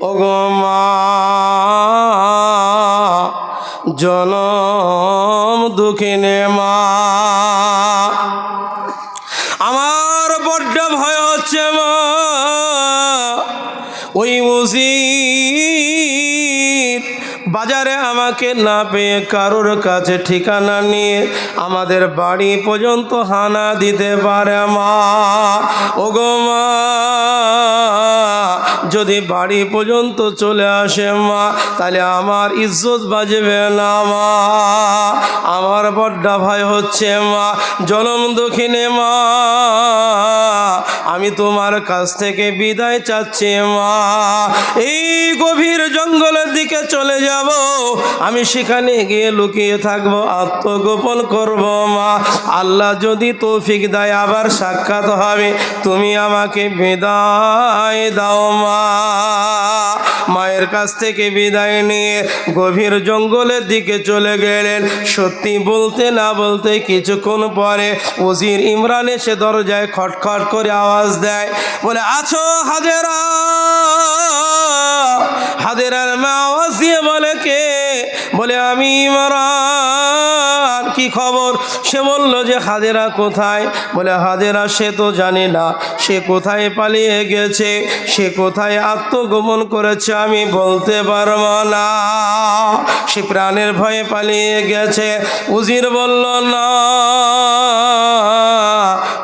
ওগমা জনম দুঃখিনে মা। আমার বড্ড ভয় হচ্ছে মা, ওই মুসিদ বাজারে আমাকে না পেয়ে কারোর কাছে ঠিকানা নিয়ে আমাদের বাড়ি পর্যন্ত হানা দিতে পারে মা। ওগো মা যদি বাড়ি পর্যন্ত চলে আসে মা, তাহলে আমার ইজ্জত বাজবে না মা। আমার বড্ডা ভাই হচ্ছে মা, জনম দক্ষিণে মা। আমি তোমার কাছ থেকে বিদায় চাচ্ছি মা। এই গভীর জঙ্গলের দিকে চলে যাব। আমি সেখানে গিয়ে লুকিয়ে থাকব, আত্মগোপন করব মা। আল্লাহ যদি তৌফিক দেয়, আবার সাক্ষাৎ হবে। তুমি আমাকে বিদায় দাও মা। মায়ের কাছ থেকে বিদায় নিয়ে গভীর জঙ্গলের দিকে চলে গেলেন। সত্যি বলতে না বলতে কিছুক্ষণ পরে ওজির ইমরান এসে দরজায় খটখট করে আওয়াজ দেয়, বলে, আছো হাজেরা? হাজেরার মা আওয়াজ দিয়ে বলে, কে? বলে, আমি ইমরান। খবর। সে বলল যে, হাজেরা কোথায়? বলে, হাজেরা, সে তো জানে না। সে কোথায় পালিয়ে গেছে? সে কোথায় আত্মগোপন করেছে? আমি বলতে পারব না। সে প্রাণের ভয়ে পালিয়ে গেছে। উজির বলল, না,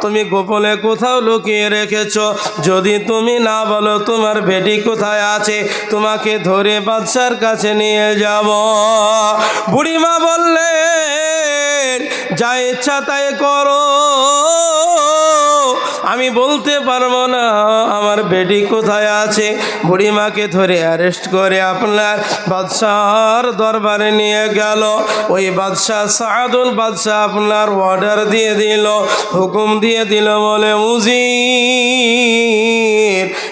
তুমি গোপনে কোথাও লুকিয়ে রেখেছ। যদি তুমি না বলো, তোমার বেটি কোথায় আছে? তোমাকে ধরে বাদশার কাছে নিয়ে যাব। বুড়িমা বললেন যা ইচ্ছা তাই করো। আমি বলতে পারব না, আমার বেটি কোথায় আছে? বুড়িমাকে ধরে অ্যারেস্ট করে আপনার বাদশাহর দরবারে নিয়ে গেল। ওই বাদশাহ সাদুল বাদশাহ আপনার অর্ডার দিয়ে দিল, হুকুম দিয়ে দিল বলে মুজির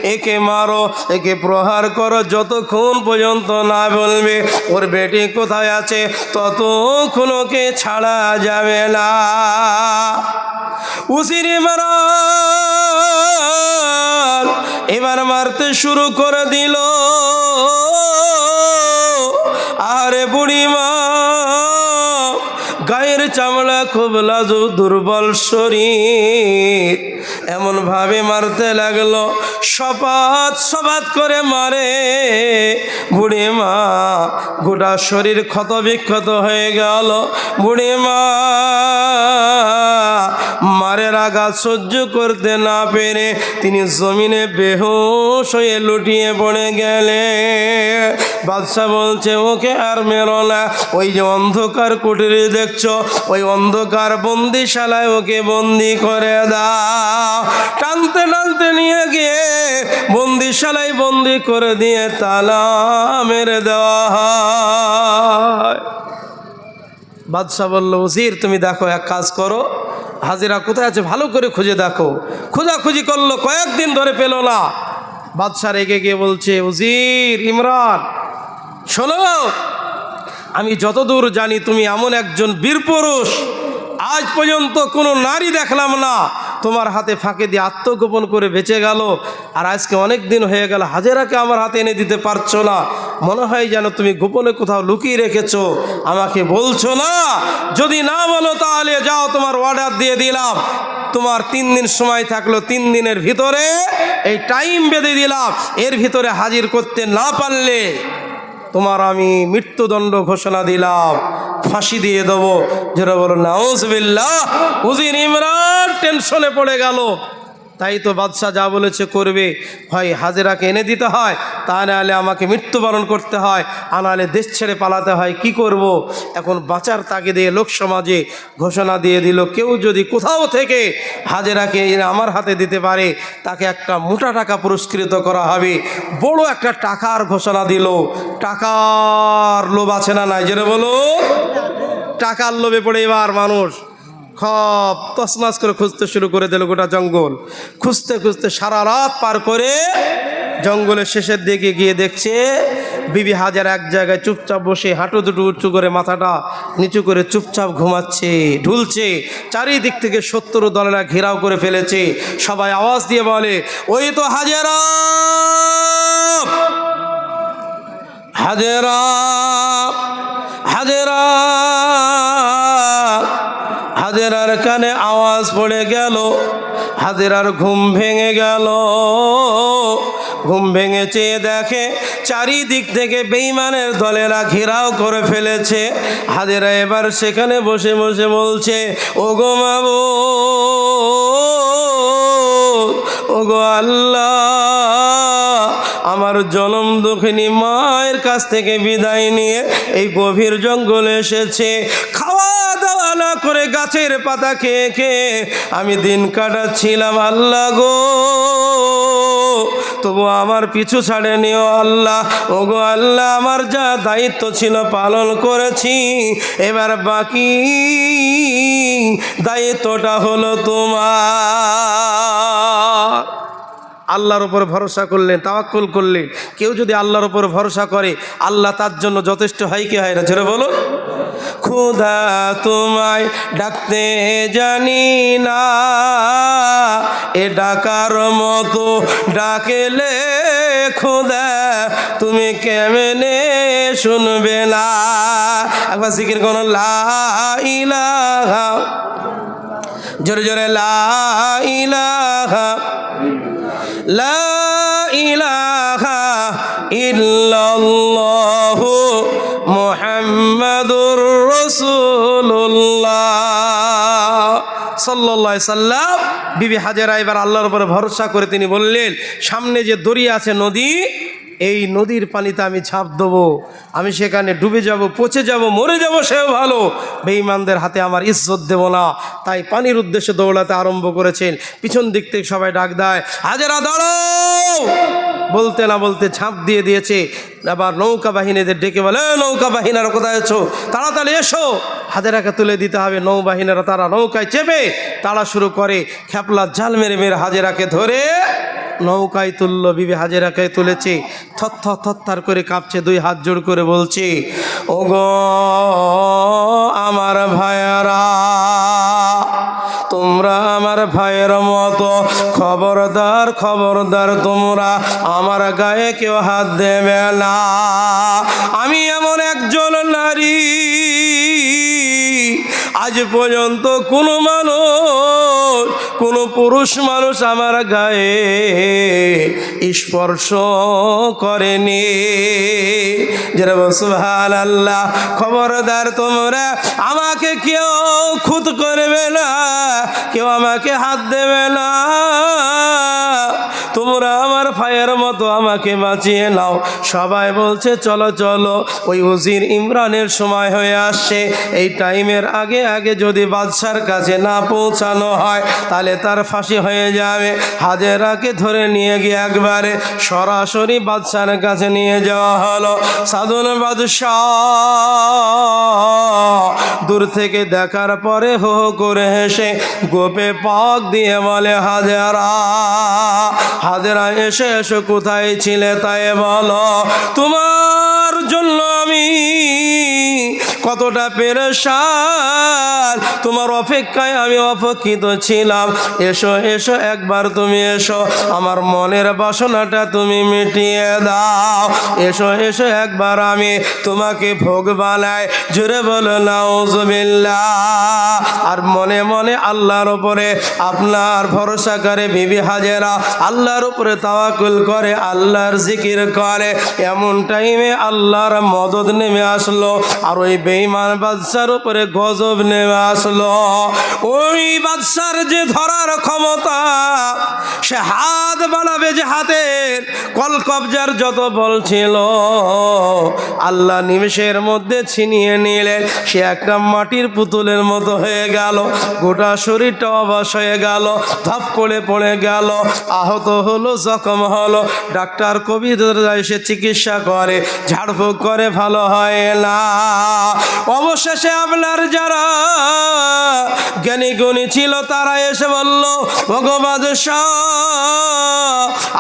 একে মারো, একে প্রহার করো, যতক্ষণ পর্যন্ত না বলবে, ওর বেটি কোথায় আছে, ততক্ষণ ওকে ছাড়া যাবে না। উসিরে মারা এবার মারতে শুরু করে দিল। আরে বুড়িমা গায়ের চামড়া খুব লাজু, দুর্বল শরীর। এমন ভাবে মারতে লাগল সপাত সপাত করে মারে। বুড়ি মা, গোটা শরীর ক্ষত বিক্ষত হয়ে গেল। বুড়ি মা মারের আঘাত সহ্য করতে না পেরে তিনি জমিনে বেহুশ হয়ে লুটিয়ে পড়ে গেলে। বাদশাহ বলছে, ওকে আর মেরো না। ওই যে অন্ধকার কুটিরে দেখছ, ওই অন্ধকার বন্দিশালায় ওকে বন্দি করে দাও। টানতে টানতে নিয়ে গিয়ে বন্দিশালায় বন্দি করে দিয়ে তালা মেরে দেওয়া হয়। বাদশাহ বলল উজির তুমি দেখো, এক কাজ করো। হাজিরা কোথায় আছে? ভালো করে খুঁজে দেখো। খোঁজাখুঁজি করল, কয়েকদিন ধরে পেল না। বাদশাহ রেগে গিয়ে বলছে, উজির ইমরান, শোনো, আমি যতদূর জানি তুমি এমন একজন বীরপুরুষ। আজ পর্যন্ত কোনো নারী দেখলাম না। তোমার হাতে ফাঁকে দিয়ে আত্মগোপন করে বেঁচে গেল। আর আজকে অনেক দিন হয়ে গেল, হাজেরাকে আমার হাতে এনে দিতে পারছ না। মনে হয় যেন তুমি গোপনে কোথাও লুকিয়ে রেখেছো। আমাকে বলছো না। যদি না বলো তাহলে যাও, তোমার অর্ডার দিয়ে দিলাম। তোমার তিন দিন সময় থাকল, তিন দিনের ভিতরে এই টাইম বেঁধে দিলাম। এর ভিতরে হাজির করতে না পারলে তোমার আমি মৃত্যুদণ্ড ঘোষণা দিলাম। ফাঁসি দিয়ে দেবো। যেটা বলো নাউজবিল্লাহ হুজির ইমরান টেনশনে পড়ে গেল। তাই তো বাদশাহ যা বলেছে করবে। হয় হাজেরাকে এনে দিতে হয়, তা নাহলে আমাকে মৃত্যুবরণ করতে হয় আর নাহলে দেশ ছেড়ে পালাতে হয়, কি করব। এখন বাঁচার তাগিদে লোক সমাজে ঘোষণা দিয়ে দিল, কেউ যদি কোথাও থেকে হাজেরাকে আমার হাতে দিতে পারে, তাকে একটা মোটা টাকা পুরস্কৃত করা হবে। বড় একটা টাকার ঘোষণা দিল। টাকার লোভ আছে না নাই? যেটা বলো টাকার লোভে পড়ে এবার মানুষ। খপ তসমাস করে খুঁজতে শুরু করে দিল গোটা জঙ্গল। খুঁজতে খুঁজতে সারা রাত পার করে জঙ্গলের শেষের দিকে গিয়ে দেখছে বিবি হাজার এক জায়গায় চুপচাপ বসে হাঁটু দুটো উঁচু করে মাথাটা নিচু করে চুপচাপ ঘুমাচ্ছে, ঢুলছে, চারিদিক থেকে সত্তর দলেরা ঘেরাও করে ফেলেছে। সবাই আওয়াজ দিয়ে বলে, ওই তো হাজারা! হাজেরা! হাজেরা! হাজেরার কানে আওয়াজ পড়ে গেল, হাজেরার ঘুম ভেঙে গেল। ঘুম ভেঙে চেয়ে দেখে চারিদিক থেকে বেইমানের দলেরা ঘেরাও করে ফেলেছে। হাজেরা এবার সেখানে বসে বসে বলছে ও গো মাবো গো আল্লাহ, আমার জনম দুঃখিনী মায়ের কাছ থেকে বিদায় নিয়ে এই গভীর জঙ্গলে এসেছে। খাওয়া করে গাছের পাতা খেয়ে খেয়ে আমি দিন কাটাচ্ছিলাম আল্লাহ গো। তবু আমার পিছু ছাড়ে নিও আল্লাহ। ও গো আল্লাহ, আমার যা দায়িত্ব ছিল পালন করেছি। এবার বাকি দায়িত্বটা হলো তোমার। আল্লাহর উপর ভরসা করলেন তাওয়াক্কুল করলেন কেউ যদি আল্লাহর উপর ভরসা করে, আল্লাহ তার জন্য যথেষ্ট হয় কি হয় না? ছেড়ে বলুন। খুদা তোমায় ডাকতে জানি না। এ ডাকার মতো ডাকেলে খুদা তুমি কেমনে শুনবে না। একবার জিকির কোন লা জোরে জোরে, লা ইলাহা। লা ইলাহা ইল্লাল্লাহু মুহাম্মাদুর আলাইহি সাল্লাম, বিবি হাজেরা এবার আল্লাহর উপরে ভরসা করে তিনি বললেন, সামনে যে দরিয়া আছে নদী, এই নদীর পানিতে আমি ঝাঁপ দেবো, আমি সেখানে ডুবে যাব, পচে যাব, মরে যাব, সেও ভালো। বেঈমানদের হাতে আমার ইজ্জত দেব না। তাই পানির উদ্দেশ্যে দৌড়াতে আরম্ভ করেছেন। পিছন দিক থেকে সবাই ডাক দেয়, হাজারা, দাঁড়াও! বলতে না বলতে ঝাঁপ দিয়ে দিয়েছে। আবার নৌকা বাহিনীদের ডেকে বলে নৌকা বাহিনীরা কোথায় আছো? তাড়াতাড়ি এসো। হাজেরাকে তুলে দিতে হবে। নৌবাহিনীরা তারা নৌকায় চেপে তাড়া শুরু করে। খেপলা জাল মেরে মেরে হাজেরাকে ধরে নৌকায় তুললো। বিবি হাজেরাকে তুলেছে। থর থর করে কাঁপছে, দুই হাত জোড় করে বলছে ও গো আমার ভাইয়ারা তোমরা আমার ভাইয়ের মতো। খবরদার খবরদার তোমরা। আমার গায়ে কেউ হাত দেবে না। আমি এমন একজন নারী আজ পর্যন্ত কোনো মানুষ, কোনো পুরুষ মানুষ আমার গায়ে স্পর্শ করেনি। যারা সুহান আল্লাহ খবরদার তোমরা, আমাকে কেউ খুদ করবে না, কেউ আমাকে হাত দেবে না। তোমরা আমার ফায়ের মতো আমাকে বাঁচিয়ে নাও। সবাই বলছে, চলো চলো, ওই উজির ইমরানের সময় হয়ে আসছে। এই টাইমের আগে আগে যদি বাদশার কাছে না পৌঁছানো হয়, তাহলে তার ফাঁসি হয়ে যাবে। হাজেরাকে ধরে নিয়ে গিয়ে একবারে সরাসরি বাদশার কাছে নিয়ে যাওয়া হলো। সাধন বাদশাহ দূর থেকে দেখার পরে হো করে হেসে গোপে পাক দিয়ে বলে, হাজেরা হাজেরা এসে এসো, কোথায় ছিলে তাই বলো। তোমার জন্য আমি কতটা পেরেশান? তোমার অপেক্ষায় আমি অপেক্ষিত ছিলাম। এসো এসো, একবার তুমি এসো। আমার মনের বাসনাটা তুমি মিটিয়ে দাও। এসো এসো, একবার আমি তোমাকে ভোগ বানাই। জুড়ে বলো আর মনে মনে আল্লাহর উপরে আপনার ভরসা করে বিবি হাজেরা আল্লাহর উপরে তাওয়াকুল করে, আল্লাহর জিকির করে। এমন টাইমে আল্লাহর মদত নেমে আসলো। আর ওই বেঈমান বাদশার উপরে গজব নেমে আসলো। ওই বাদশার যে ধরার ক্ষমতা, সে হাত বাড়াবে যে হাতের কল কবজার যত বল ছিল। আল্লাহ নিমেষের মধ্যে ছিনিয়ে নিলে, সে একটা মাটির পুতুলের মতো হয়ে গেল। গোটা শরীরটা অবাস হয়ে গেল, ধপ করে পড়ে গেল। আহত হলো, জখম হলো। ডাক্তার কবিরা এসে চিকিৎসা করে, ঝাড়ফুঁক করে, ভালো হয় না। অবশেষে আপনার যারা জ্ঞানী গুণী ছিল, তারা এসে বলল ভগবাদ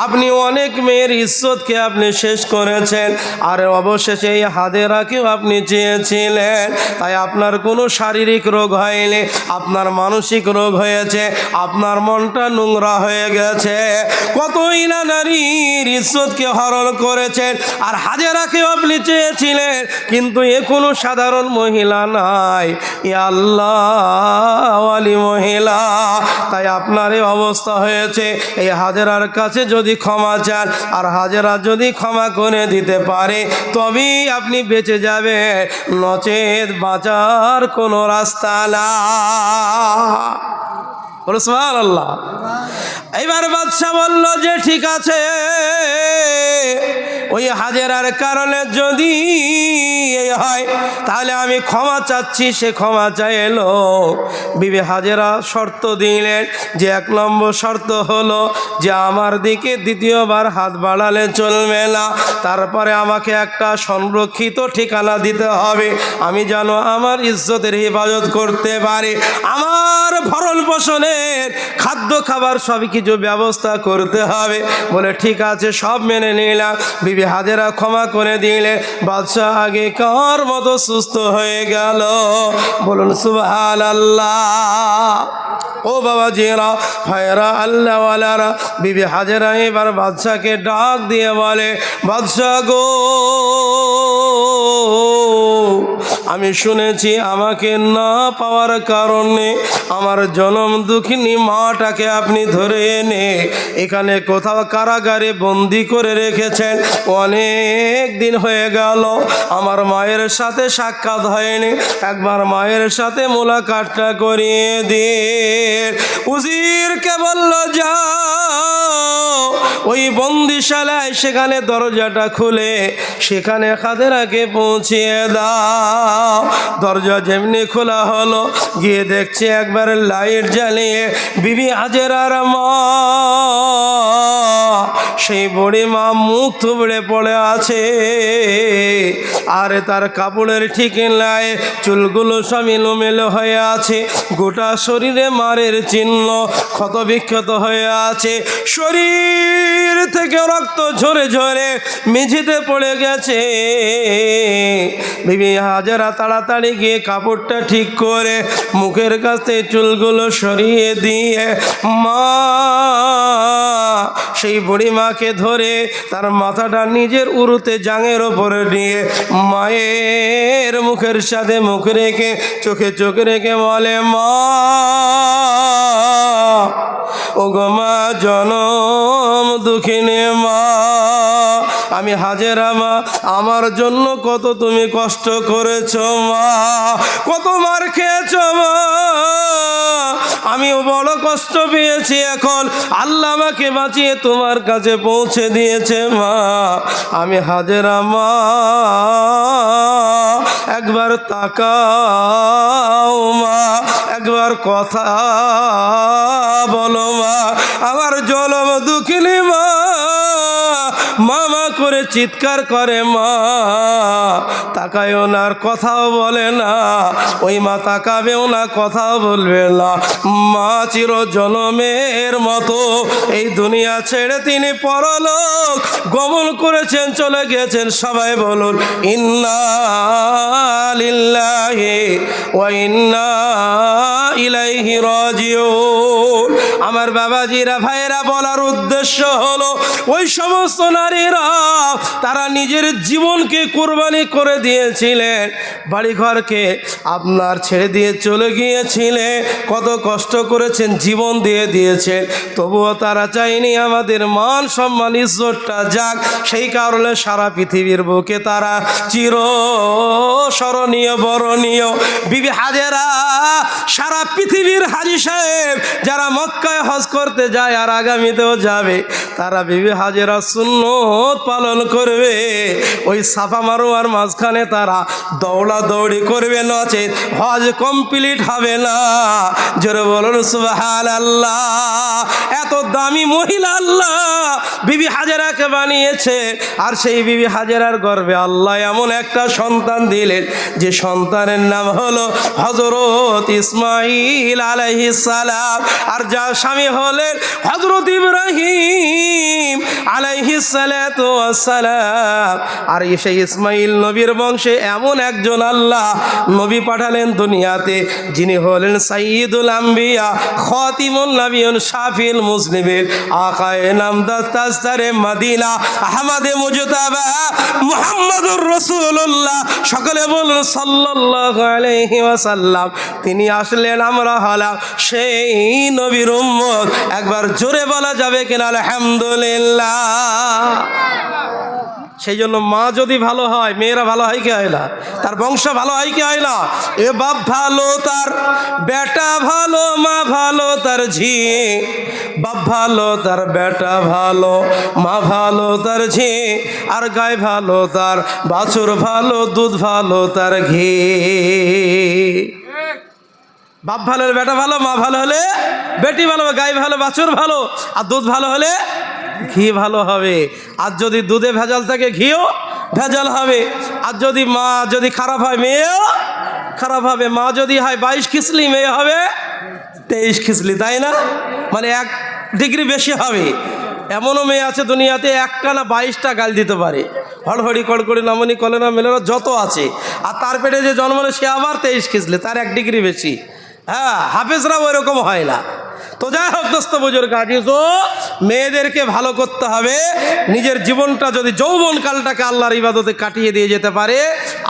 আপনি অনেক মেয়ের ইজ্জতকে আপনি শেষ করেছেন, আর অবশেষে এই হাদেরাকেও আপনি চেয়েছিলেন। তাই আপনার কোনো শারীরিক রোগ হয়নি, আপনার মানসিক রোগ হয়েছে, আপনার মনটা নোংরা হয়ে গেছে। কতই না নারীর ইজ্জতকে হরণ করেছেন, আর হাজেরাকেও আপনি চেয়েছিলেন, কিন্তু এ কোনো সাধারণ মহিলা নাই। আল্লাহ আলী মহিলা। তাই আপনার এই অবস্থা হয়েছে। এই হাজেরার কাছে যদি ক্ষমা চান, আর হাজেরা যদি ক্ষমা করে দিতে পারে, তবেই আপনি বেঁচে যাবে নচেত বাঁচার কোনো রাস্তা না আল্লাহ এইবার বাদশাহ বলল যে, ঠিক আছে। ওই হাজেরার কারণে যদি হয়, তাহলে আমি ক্ষমা চাচ্ছি, সে ক্ষমা চাইলো বিবে হাজেরা শর্ত দিলেন যে এক নম্বর শর্ত হলো যে আমার দিকে দ্বিতীয়বার হাত বাড়ালে চলবে না। তারপরে আমাকে একটা সংরক্ষিত ঠিকানা দিতে হবে। আমি যেন আমার ইজ্জতের হেফাজত করতে পারি। আমার ভরণ খাদ্য, খাবার সবই কিছু ব্যবস্থা করতে হবে। বলে, ঠিক আছে, সব মেনে নিলাম। বিবি হাজেরা ক্ষমা করে দিলে। বাদশাহ আগে কার মতো সুস্থ হয়ে গেল? বলুন সুবহান আল্লাহ ও বাবা জিরা ভাইরা আল্লাহওয়ালারা, বিবি হাজেরা এবার বাদশাকে ডাক দিয়ে বলে, বাদশাহ গো আমি শুনেছি আমাকে না পাওয়ার কারণে আমার জনম দুঃখিনী মাটাকে আপনি ধরে এনে এখানে কোথাও কারাগারে বন্দি করে রেখেছেন। অনেক দিন হয়ে গেল, আমার মায়ের সাথে সাক্ষাৎ হয়নি। একবার মায়ের সাথে মোলাকাতটা করিয়ে দিয়ে উজিরকে বলল, যাও। ওই বন্দিশালায় সেখানে দরজাটা খুলে সেখানে খাদেরাকে পৌঁছিয়ে দাও। দরজা যেমনি খোলা হলো, গিয়ে দেখছে একবার লাইট জ্বালিয়ে বিবি হাজেরার মা। সেই বুড়ি মা মুখ থুবড়ে পড়ে আছে। আরে তার কাপড়ের ঠিক নাই চুলগুলো সব এলোমেলো হয়ে আছে। গোটা শরীরে মারের চিহ্ন ক্ষত বিক্ষত হয়ে আছে। শরীর থেকে রক্ত ঝরে ঝরে মেঝেতে পড়ে গেছে। বিবি হাজারা তাড়াতাড়ি গিয়ে কাপড়টা ঠিক করে মুখের কাছে চুলগুলো সরিয়ে দিয়ে, মা, সেই বুড়ি মাকে ধরে তার মাথাটা নিজের উরুতে জাঙের ওপরে নিয়ে মায়ের মুখের সাথে মুখ রেখে চোখে চোখ রেখে বলে, মা ও গো মা, জনম দুঃখিনী মা। আমি হাজেরা মা, আমার জন্য কত তুমি কষ্ট করেছ মা। কত মার খেয়েছ মা। আমিও বড় কষ্ট পেয়েছি এখন। আল্লাহ আমাকে বাঁচিয়ে তোমার কাছে পৌঁছে দিয়েছে মা। আমি হাজেরা মা। একবার তাকাও মা একবার কথা বলো মা আমার জলম দুঃখিনী মা। মামা করে চিৎকার করে মা। তাকায় ওনার কথাও বলে না। ওই মা তাকাবেও না, কথাও বলবে না। মা চির জনমের মতো এই দুনিয়া ছেড়ে তিনি পরলোক। গমন করেছেন, চলে গেছেন, সবাই বলুন, ইন্না লিল্লাহি ওয়া ইন্না ইলাইহি রাজিউন। আমার বাবাজিরা, ভাইয়েরা, বলার উদ্দেশ্য হলো, ওই সমস্ত নারীরা, তারা নিজের জীবনকে কোরবানি করে দিয়েছিলেন। বাড়িঘরকে আপনার ছেড়ে দিয়ে চলে গিয়েছিলেন। কত কষ্ট করেছেন, জীবন দিয়ে দিয়েছেন। তবুও তারা চায়নি আমাদের মান সম্মান, ইজ্জতটা যাক। সেই কারণে সারা পৃথিবীর বুকে তারা চির স্মরণীয় বরণীয়। বিবি হাজেরা, সারা পৃথিবীর হাজি সাহেব যারা মক্কায় হজ করতে যায় আর আগামীতেও যাবে, তারা বিবি হাজেরা সুন্নত পালন করবে। ওই সাফা মারোয়ার মাঝখানে তারা দৌড়া দৌড়ি করবে নচে হজ কমপ্লিট হবে না। জোরে বলুন সুবহান আল্লাহ এত দামি মহিলা আল্লাহ বিবি হাজেরাকে বানিয়েছে। আর সেই বিবি হাজেরার গর্বে আল্লাহ এমন একটা সন্তান দিলেন, যে সন্তানের নাম হলো হজরত ইসমাইল আলাইহিস সালাম। আর যা স্বামী হলেন হজরত ইব্রাহিম। ওয়াস সালাম আর সেই ইসমাইল নবীর বংশে এমন একজন আল্লাহ নবী পাঠালেন দুনিয়াতে, যিনি হলেন সাইয়্যিদুল আম্বিয়া, খাতিমুন নবিয়ুন শাফিল মুসলিমের আকায়ে নামদাস তাজদারে মদিনা, আহমদে মুজতাবা, মুহাম্মাদুর রাসূলুল্লাহ। সকলে বলুন, সাল্লাল্লাহু আলাইহি ওয়াসাল্লাম। তিনি আসলেন আমরা হলাম সেই নবীর উম্মত। একবার জোরে বলা যাবে কিনা? আলহামদুলিল্লাহ। সেই জন্য মা যদি ভালো হয়, মেয়েরা ভালো হয় কি হয় তার বংশ ভালো হয় কি হয় না? এ বাপ ভালো তার, বেটা ভালো, মা ভালো তার ঝি। বাপ ভালো তার, বেটা ভালো, মা ভালো তার ঝি। আর গায়ে ভালো তার, বাছুর ভালো, দুধ ভালো তার ঘি। বাপ ভালো হলে বেটা ভালো, মা ভালো হলে বেটি ভালো গায়ে ভালো, বাছুর ভালো, আর দুধ ভালো হলে ঘি ভালো হবে। আর যদি দুধে ভেজাল থাকে, ঘিও ভেজাল হবে। আর যদি মা, যদি খারাপ হয়, মেয়েও খারাপ হবে। মা যদি হয়, বাইশ খিসলি মেয়ে হবে তেইশ খিসলি তাই না? মানে এক ডিগ্রি বেশি হবে। এমনও মেয়ে আছে দুনিয়াতে একটা না বাইশটা গাল দিতে পারে। হড়হড়ি, কড়কড়ি, নামনি, কলেনা, মেলেনা, যত আছে। আর তার পেটে যে জন্মালো সে আবার তেইশ খিসলে তার এক ডিগ্রি বেশি। হ্যাঁ হাফেজরাও এরকম হয় না। তো যাই হোক দোস্ত বুজুর কাজ তো মেয়েদেরকে ভালো করতে হবে। নিজের জীবনটা যদি যৌবন কালটাকে আল্লাহর ইবাদতে কাটিয়ে দিয়ে যেতে পারে,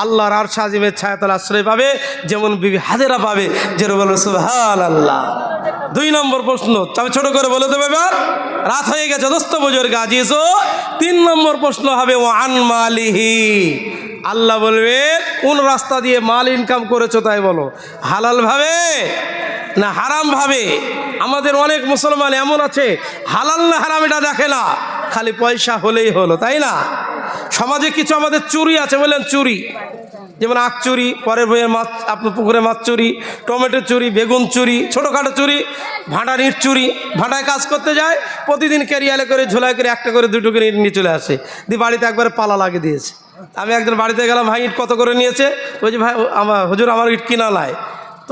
আল্লাহর আর সাজিমের ছায়াতল আশ্রয় পাবে, যেমন বিবি হাজেরা পাবে, যেরকম সুহান আল্লাহ দুই নম্বর প্রশ্ন, তবে ছোট করে বলে দেবে এবার। রাত হয়ে গেছে দোস্ত বুজুর কাজ তিন নম্বর প্রশ্ন হবে, ও আনমালিহি আল্লাহ বলবে, কোন রাস্তা দিয়ে মাল ইনকাম করেছ তাই বলো। হালাল ভাবে না হারাম ভাবে? আমাদের অনেক মুসলমান এমন আছে, হালাল না হারাম এটা দেখে না। খালি পয়সা হলেই হলো, তাই না? সমাজে কিছু আমাদের চুরি আছে, বললেন চুরি। যেমন আখ চুরি, পরের বইয়ের মাছ আপনার পুকুরে মাছ চুরি, টমেটো চুরি, বেগুন চুরি, ছোটোখাটো চুরি ভাঁটা ইট চুরি, ভাঁটায় কাজ করতে যায়, প্রতিদিন ক্যারিয়ালে করে, ঝোলায় করে, একটা করে, দুটো করে ইট নিয়ে চলে আসে। দিয়ে বাড়িতে একবারে পালা লাগিয়ে দিয়েছে। আমি একদিন বাড়িতে গেলাম, ভাই ইট কত করে নিয়েছে? বলছি, ভাই, আমার হুজুর, আমার ইট কিনা তো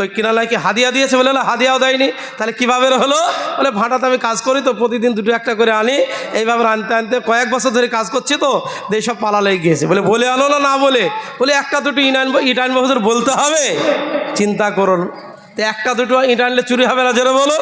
ওই কিনা লাই কি হাদিয়া দিয়েছে বলে হাদিয়াও দেয়নি? তাহলে কীভাবে হলো? বলে, ভাঁটাতে আমি কাজ করি তো, প্রতিদিন দুটো একটা করে আনি। এইভাবে আনতে আনতে কয়েক বছর ধরে কাজ করছি তো দিয়ে সব পালা লেগে গিয়েছে। বলে বলে আনো না না বলে। বলে, একটা দুটো ইট আনব ইট আনব বলতে হবে? চিন্তা করুন। তো একটা দুটো ইট আনলে চুরি হবে না যেন বলো